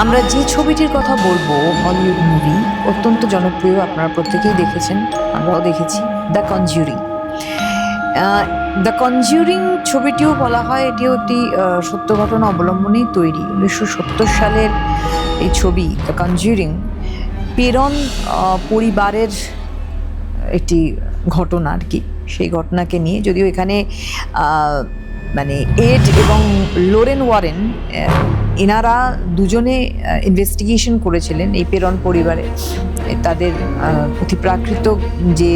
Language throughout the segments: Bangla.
আমরা যে ছবিটির কথা বলব হলিউড মুভি অত্যন্ত জনপ্রিয়, আপনারা প্রত্যেকেই দেখেছেন, আমরাও দেখেছি দ্য কনজিউরিং দ্য কনজিউরিং ছবিটিও বলা হয়, এটিও একটি সত্য ঘটনা অবলম্বনেই তৈরি। উনিশশো সত্তর সালের এই ছবি দ্য কনজিউরিং পেরন পরিবারের একটি ঘটনা আর কি। সেই ঘটনাকে নিয়ে যদিও এখানে মানে এড এবং লোরেন ওয়ারেন এনারা দুজনে ইনভেস্টিগেশন করেছিলেন এই পেরন পরিবারে। তাদের অতিপ্রাকৃত যে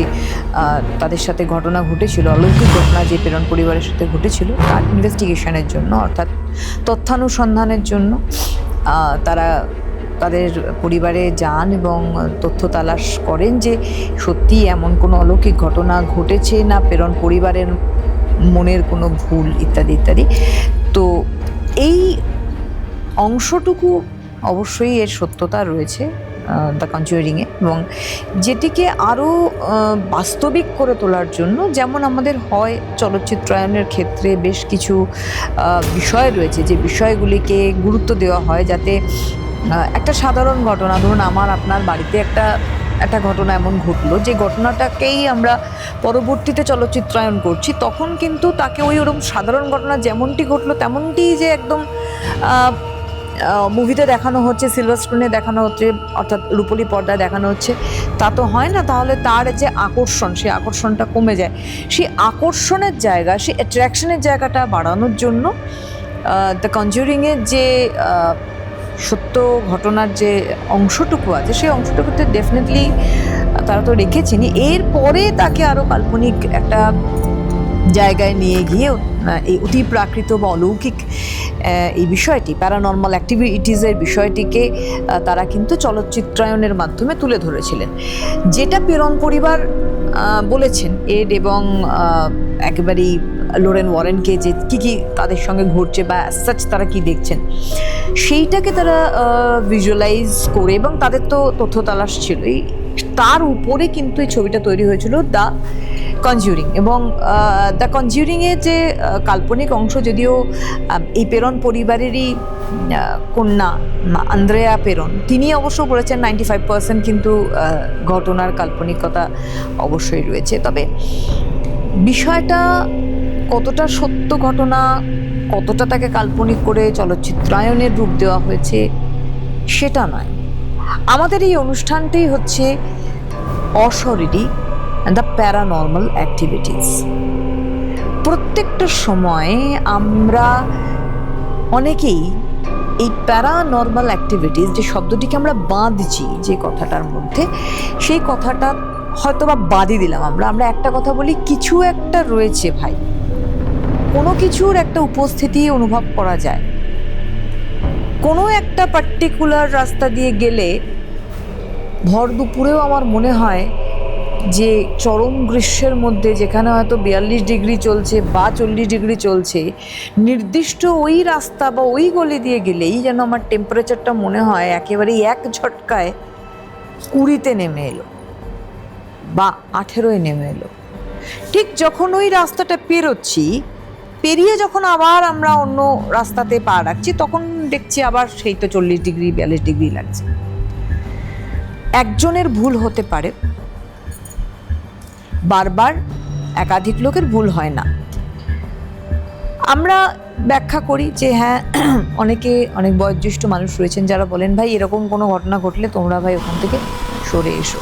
তাদের সাথে ঘটনা ঘটেছিল, অলৌকিক ঘটনা যে প্রেরণ পরিবারের সাথে ঘটেছিল, তার ইনভেস্টিগেশনের জন্য, অর্থাৎ তথ্যানুসন্ধানের জন্য তারা তাদের পরিবারে যান এবং তথ্য তালাশ করেন যে সত্যি এমন কোনো অলৌকিক ঘটনা ঘটেছে না প্রেরণ পরিবারের মনের কোনো ভুল ইত্যাদি ইত্যাদি। তো এই অংশটুকু অবশ্যই এর সত্যতা রয়েছে দ্য কনজুয়ারিংয়ে এবং যেটিকে আরও বাস্তবিক করে তোলার জন্য, যেমন আমাদের হয় চলচ্চিত্রায়নের ক্ষেত্রে বেশ কিছু বিষয় রয়েছে, যে বিষয়গুলিকে গুরুত্ব দেওয়া হয় যাতে একটা সাধারণ ঘটনা, ধরুন আমার, আপনার বাড়িতে একটা একটা ঘটনা এমন ঘটলো, যে ঘটনাটাকেই আমরা পরবর্তীতে চলচ্চিত্রায়ন করছি, তখন কিন্তু তাকে ওই ওরকম সাধারণ ঘটনা যেমনটি ঘটলো তেমনটি যে একদম মুভিতে দেখানো হচ্ছে সিলভার স্ক্রিনে দেখানো হচ্ছে, অর্থাৎ রূপলি পর্দায় দেখানো হচ্ছে। তা তো হয় না, তাহলে তার যে আকর্ষণ, সেই আকর্ষণটা কমে যায়। সেই আকর্ষণের জায়গা, সেই অ্যাট্রাকশনের জায়গাটা বাড়ানোর জন্য দ্য কনজিউরিংয়ের যে সত্য ঘটনার যে অংশটুকু আছে, সেই অংশটুকুতে ডেফিনেটলি তারা তো রেখেছেনই। এরপরে তাকে আরও কাল্পনিক একটা জায়গায় নিয়ে গিয়ে এই অতি প্রাকৃত বা অলৌকিক এই বিষয়টি প্যারানর্মাল অ্যাক্টিভিটিসের বিষয়টিকে তারা কিন্তু চলচ্চিত্রায়নের মাধ্যমে তুলে ধরেছিলেন। যেটা প্রেরণ পরিবার বলেছেন, এড এবং একেবারেই লোরেন ওয়ারেনকে যে কী কী তাদের সঙ্গে ঘটছে বা সাচ তারা কি দেখছেন, সেইটাকে তারা ভিজুয়ালাইজ করে এবং তাদের তো তথ্য তালাশ ছিলই। তার উপরে কিন্তু এই ছবিটা তৈরি হয়েছিল দ্য কনজিউরিং এবং দ্য কনজিউরিংয়ের যে কাল্পনিক অংশ যদিও এই পেরন পরিবারেরই কন্যা আন্দ্রেয়া পেরন, তিনি অবশ্য বলেছেন নাইনটি ফাইভ পার্সেন্ট কিন্তু ঘটনার কাল্পনিকতা অবশ্যই রয়েছে। তবে বিষয়টা কতটা সত্য ঘটনা, কতটা তাকে কাল্পনিক করে চলচ্চিত্রায়নের রূপ দেওয়া হয়েছে, সেটা নয়। আমাদের এই অনুষ্ঠানটাই হচ্ছে অশরীরী দ্য প্যারানর্মাল অ্যাক্টিভিটিস প্রত্যেকটা সময় আমরা অনেকেই এই প্যারানর্মাল অ্যাক্টিভিটিস যে শব্দটিকে আমরা বাঁধছি যে কথাটার মধ্যে, সেই কথাটা হয়তো বা বাদই দিলাম আমরা। আমরা একটা কথা বলি, কিছু একটা রয়েছে ভাই। কোনো কিছুর একটা উপস্থিতি অনুভব করা যায়। কোনো একটা পার্টিকুলার রাস্তা দিয়ে গেলে ভর দুপুরেও আমার মনে হয় যে চরম গ্রীষ্মের মধ্যে যেখানে হয়তো বিয়াল্লিশ ডিগ্রি চলছে বা চল্লিশ ডিগ্রি চলছে, নির্দিষ্ট ওই রাস্তা বা ওই গলি দিয়ে গেলেই যেন আমার টেম্পারেচারটা মনে হয় একেবারেই এক ঝটকায় কুড়িতে নেমে এলো বা আঠেরোয় নেমে এলো। ঠিক যখন ওই রাস্তাটা পেরোচ্ছি, পেরিয়ে যখন আবার আমরা অন্য রাস্তাতে পা রাখছি, তখন দেখছি আবার সেই তো চল্লিশ ডিগ্রি, বিয়াল্লিশ ডিগ্রি লাগছে। একজনের ভুল হতে পারে। বারবার একাধিক লোকের ভুল হয় না। আমরা ব্যাখ্যা করি যে হ্যাঁ অনেকে অনেক বয়োজ্যেষ্ঠ মানুষ রয়েছেন যারা বলেন, ভাই, এরকম কোনো ঘটনা ঘটলে তোমরা ভাই ওখান থেকে সরে এসো।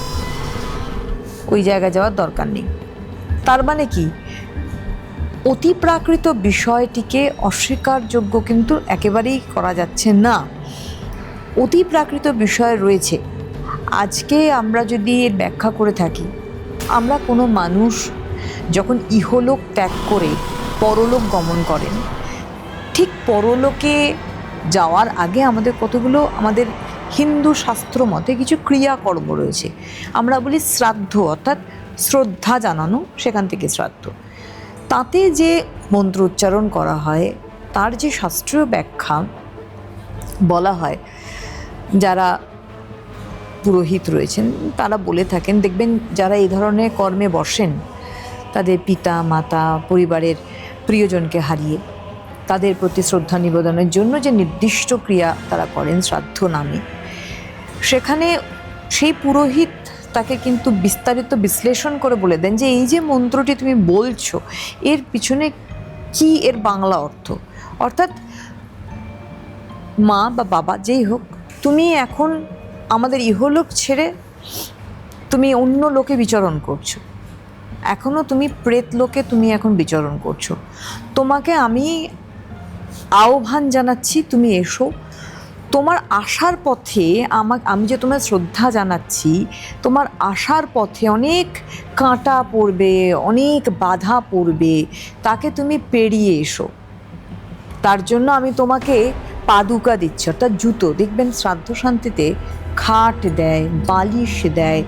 ওই জায়গায় যাওয়ার দরকার নেই। তার মানে কি? অতি প্রাকৃত বিষয়টিকে অস্বীকারযোগ্য কিন্তু একেবারেই করা যাচ্ছে না। অতি প্রাকৃত বিষয় রয়েছে। আজকে আমরা যদি এর ব্যাখ্যা করে থাকি, আমরা কোনো মানুষ যখন ইহলোক ত্যাগ করে পরলোক গমন করেন, ঠিক পরলোকে যাওয়ার আগে আমাদের কতগুলো আমাদের হিন্দু শাস্ত্র মতে কিছু ক্রিয়াকর্ম রয়েছে। আমরা বলি শ্রাদ্ধ, অর্থাৎ শ্রদ্ধা জানানো, সেখান থেকে শ্রাদ্ধ। তাতে যে মন্ত্র উচ্চারণ করা হয়, তার যে শাস্ত্রীয় ব্যাখ্যা বলা হয়, যারা পুরোহিত রয়েছেন, তারা বলে থাকেন, দেখবেন যারা এই ধরনের কর্মে বসেন, তাদের পিতা, মাতা, পরিবারের প্রিয়জনকে হারিয়ে তাদের প্রতি শ্রদ্ধা নিবেদনের জন্য যে নির্দিষ্ট ক্রিয়া তারা করেন শ্রাদ্ধ নামে। সেখানে সেই পুরোহিত তাকে কিন্তু বিস্তারিত বিশ্লেষণ করে বলে দেন যে, এই যে মন্ত্রটি তুমি বলছো, এর পিছনে কি এর বাংলা অর্থ? অর্থাৎ মা বা বাবা যেই হোক, তুমি এখন আমাদের ইহলোক ছেড়ে তুমি অন্য লোকে বিচরণ করছ। এখনও তুমি প্রেত লোকে তুমি এখন বিচরণ করছ। তোমাকে আমি আহ্বান জানাচ্ছি, তুমি এসো। তোমার আসার পথে আমা আমি যে তোমার শ্রদ্ধা জানাচ্ছি, তোমার আসার পথে অনেক কাঁটা পড়বে, অনেক বাধা পড়বে, তাকে তুমি পেরিয়ে এসো। তার জন্য আমি তোমাকে পাদুকা দিচ্ছি, অর্থাৎ জুতো। দেখবেন শ্রাদ্ধ শান্তিতে খাট দেয়, বালিশ দেয়,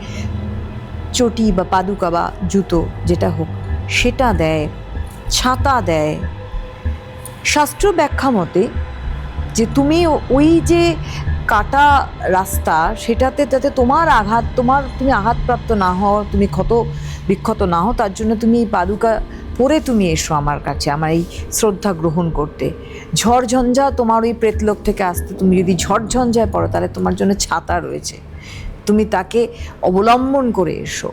চটি বা পাদুকা বা জুতো যেটা হোক, সেটা দেয়, ছাতা দেয়। শাস্ত্র ব্যাখ্যা মতে যে তুমি ওই যে কাটা রাস্তা, সেটাতে যাতে তোমার আঘাত, তোমার তুমি আঘাতপ্রাপ্ত না হও, তুমি ক্ষত বিক্ষত না হও, তার জন্য তুমি পাদুকা পরে তুমি এসো আমার কাছে, আমার এই শ্রদ্ধা গ্রহণ করতে। ঝড়ঝঞ্ঝা তোমার ওই প্রেতলোক থেকে আসতে, তুমি যদি ঝড়ঝঞ্ঝায় পড়ো, তাহলে তোমার জন্য ছাতা রয়েছে। তুমি তাকে অবলম্বন করে এসো।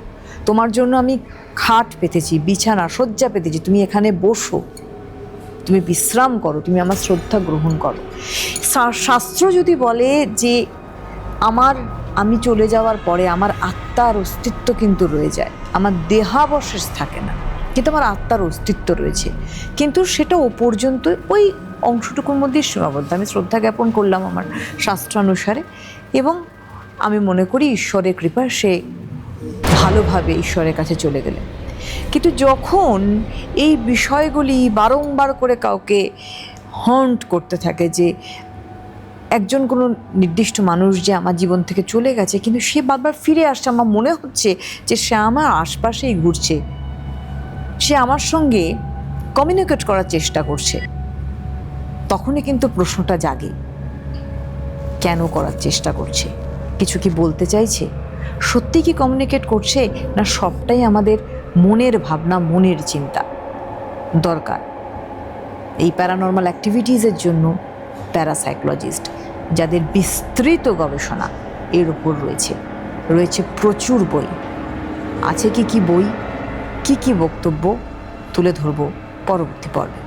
তোমার জন্য আমি খাট পেতেছি, বিছানা, শয্যা পেতেছি, তুমি এখানে বসো। তুমি বিশ্রাম করো, তুমি আমার শ্রদ্ধা গ্রহণ করো। শাস্ত্র যদি বলে যে আমার, আমি চলে যাওয়ার পরে আমার আত্মার অস্তিত্ব কিন্তু রয়ে যায়, আমার দেহাবশেষ থাকে না। কিন্তু আমার আত্মার অস্তিত্ব রয়েছে। কিন্তু সেটা ও পর্যন্ত ওই অংশটুকুর মধ্যে সীমাবদ্ধ। আমি শ্রদ্ধা জ্ঞাপন করলাম আমার শাস্ত্রানুসারে এবং আমি মনে করি ঈশ্বরের কৃপা, সে ভালোভাবে ঈশ্বরের কাছে চলে গেলেন। কিন্তু যখন এই বিষয়গুলি বারংবার করে কাউকে হন্ট করতে থাকে যে একজন কোনো নির্দিষ্ট মানুষ যে আমার জীবন থেকে চলে গেছে, কিন্তু সে বারবার ফিরে আসছে, আমার মনে হচ্ছে যে সে আমার আশপাশেই ঘুরছে সে আমার সঙ্গে কমিউনিকেট করার চেষ্টা করছে। তখনই কিন্তু প্রশ্নটা জাগে। কেন করার চেষ্টা করছে? কিছু কি বলতে চাইছে? সত্যি কি কমিউনিকেট করছে? না সবটাই আমাদের মনের ভাবনা, মনের চিন্তা? দরকার। এই প্যারানর্মাল অ্যাক্টিভিটিসের জন্য প্যারাসাইকোলজিস্ট যাদের বিস্তৃত গবেষণা এর উপর রয়েছে রয়েছে প্রচুর বই। আছে কি কি বই? কি কি বক্তব্য তুলে ধরব পরবর্তী পর্বে?